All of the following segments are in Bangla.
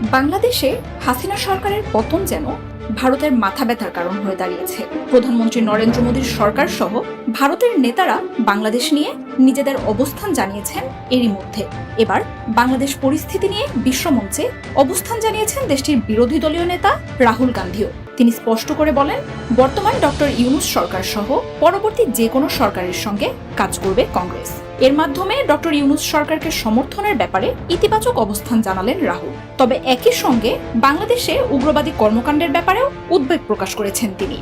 বাংলাদেশে হাসিনা সরকারের পতন যেন ভারতের মাথা ব্যথার কারণ হয়ে দাঁড়িয়েছে। প্রধানমন্ত্রী নরেন্দ্র মোদীর সরকার সহ ভারতের নেতারা বাংলাদেশ নিয়ে নিজেদের অবস্থান জানিয়েছেন এরই মধ্যে। এবার বাংলাদেশ পরিস্থিতি নিয়ে বিশ্বমঞ্চে অবস্থান জানিয়েছেন দেশটির বিরোধী দলীয় নেতা রাহুল গান্ধীও। তিনি স্পষ্ট করে বলেন, বর্তমান ডক্টর ইউনুস সরকার সহ পরবর্তী যে কোনো সরকারের সঙ্গে কাজ করবে কংগ্রেস। এর মাধ্যমে ডক্টর ইউনুস সরকারকে সমর্থনের ব্যাপারে ইতিবাচক অবস্থান জানালেন রাহুল। তবে একই সঙ্গে বাংলাদেশে উগ্রবাদী কর্মকাণ্ডের ব্যাপারেও উদ্বেগ প্রকাশ করেছেন তিনি।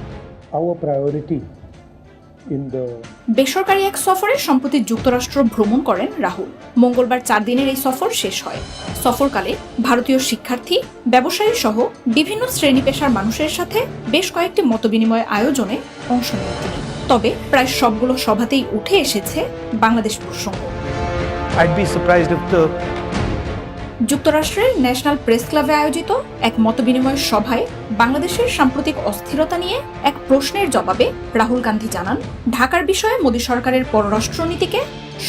বেসরকারি এক সফরে সম্প্রতি যুক্তরাষ্ট্র ভ্রমণ করেন রাহুল। মঙ্গলবার চার দিনের এই সফর শেষ হয়। সফরকালে ভারতীয় শিক্ষার্থী ব্যবসায়ী সহ বিভিন্ন শ্রেণি পেশার মানুষের সাথে বেশ কয়েকটি মতবিনিময় আয়োজনে অংশ নেন তিনি। তবে প্রায় সবগুলো সভাতেই উঠে এসেছে বাংলাদেশ প্রসঙ্গ। I'd be surprised if the যুক্তরাষ্ট্রের ন্যাশনাল প্রেস ক্লাবে আয়োজিত এক মতবিনিময় সভায় বাংলাদেশের সাম্প্রতিক অস্থিরতা নিয়ে এক প্রশ্নের জবাবে রাহুল গান্ধী জানান, ঢাকার বিষয়ে মোদী সরকারের পররাষ্ট্রনীতিকে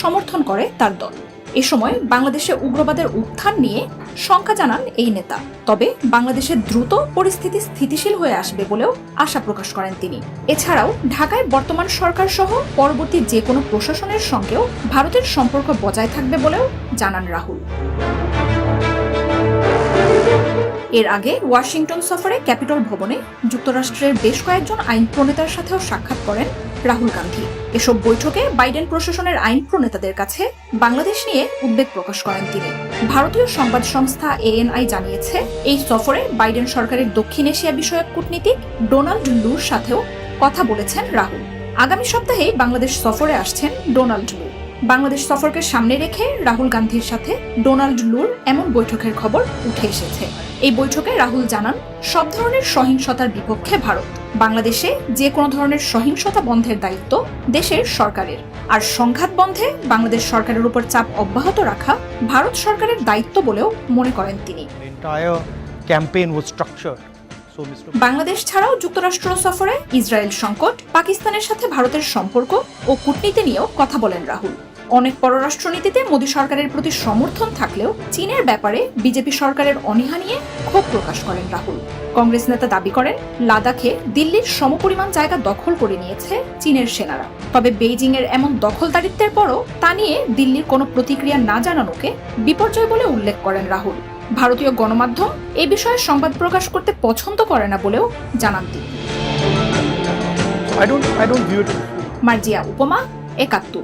সমর্থন করে তার দল। এ সময় বাংলাদেশে উগ্রবাদের উত্থান নিয়ে শঙ্কা জানান এই নেতা। তবে বাংলাদেশে দ্রুত পরিস্থিতি স্থিতিশীল হয়ে আসবে বলেও আশা প্রকাশ করেন তিনি। এছাড়াও ঢাকায় বর্তমান সরকার সহ পরবর্তী যে কোনো প্রশাসনের সঙ্গেও ভারতের সম্পর্ক বজায় থাকবে বলেও জানান রাহুল। এর আগে ওয়াশিংটন সফরে ক্যাপিটল ভবনে যুক্তরাষ্ট্রের বেশ কয়েকজন আইন প্রণেতার সাথেও সাক্ষাৎ করেন রাহুল গান্ধী। এসব বৈঠকে বাইডেন প্রশাসনের আইন প্রণেতাদের কাছে বাংলাদেশ নিয়ে উদ্বেগ প্রকাশ করেন তিনি। ভারতীয় সংবাদ সংস্থা এএনআই জানিয়েছে, এই সফরে বাইডেন সরকারের দক্ষিণ এশিয়া বিষয়ক কূটনীতিক ডোনাল্ড লুর সাথেও কথা বলেছেন রাহুল। আগামী সপ্তাহে বাংলাদেশ সফরে আসছেন ডোনাল্ড লু বাংলাদেশ সফরকে সামনে রেখে রাহুল গান্ধীর সাথে ডোনাল্ড লুর এমন বৈঠকের খবর উঠে এসেছে। এই বৈঠকে রাহুল জানান সব ধরনের সহিংসতার বিপক্ষে ভারত। বাংলাদেশে যে কোনো ধরনের সহিংসতা বন্ধের দায়িত্ব দেশের সরকারের। আর সংঘাত বন্ধে বাংলাদেশ সরকারের উপর চাপ অব্যাহত রাখা ভারত সরকারের দায়িত্ব বলেও মনে করেন তিনি. বাংলাদেশ ছাড়াও যুক্তরাষ্ট্র সফরে ইসরায়েল সংকট পাকিস্তানের সাথে ভারতের সম্পর্ক ও কূটনীতি নিয়েও কথা বলেন রাহুল। অনেক পররাষ্ট্রনীতিতে মোদী সরকারের প্রতি সমর্থন থাকলেও চীনের ব্যাপারে বিজেপি সরকারের অনীহা নিয়ে ক্ষোভ প্রকাশ করেন রাহুল। কংগ্রেস নেতা দাবি করেন লাদাখে দিল্লির সমপরিমাণ জায়গা দখল করে নিয়েছে চীনের সেনারা। তবে বেইজিং এর এমন দখলদারিত্বের পরও তা নিয়ে দিল্লির কোনো প্রতিক্রিয়া না জানানোকে বিপর্যয় বলে উল্লেখ করেন রাহুল। ভারতীয় গণমাধ্যম এ বিষয়ে সংবাদ প্রকাশ করতে পছন্দ করে না বলেও জানান তিনি. মার্জিয়া উপমা একাত্তর।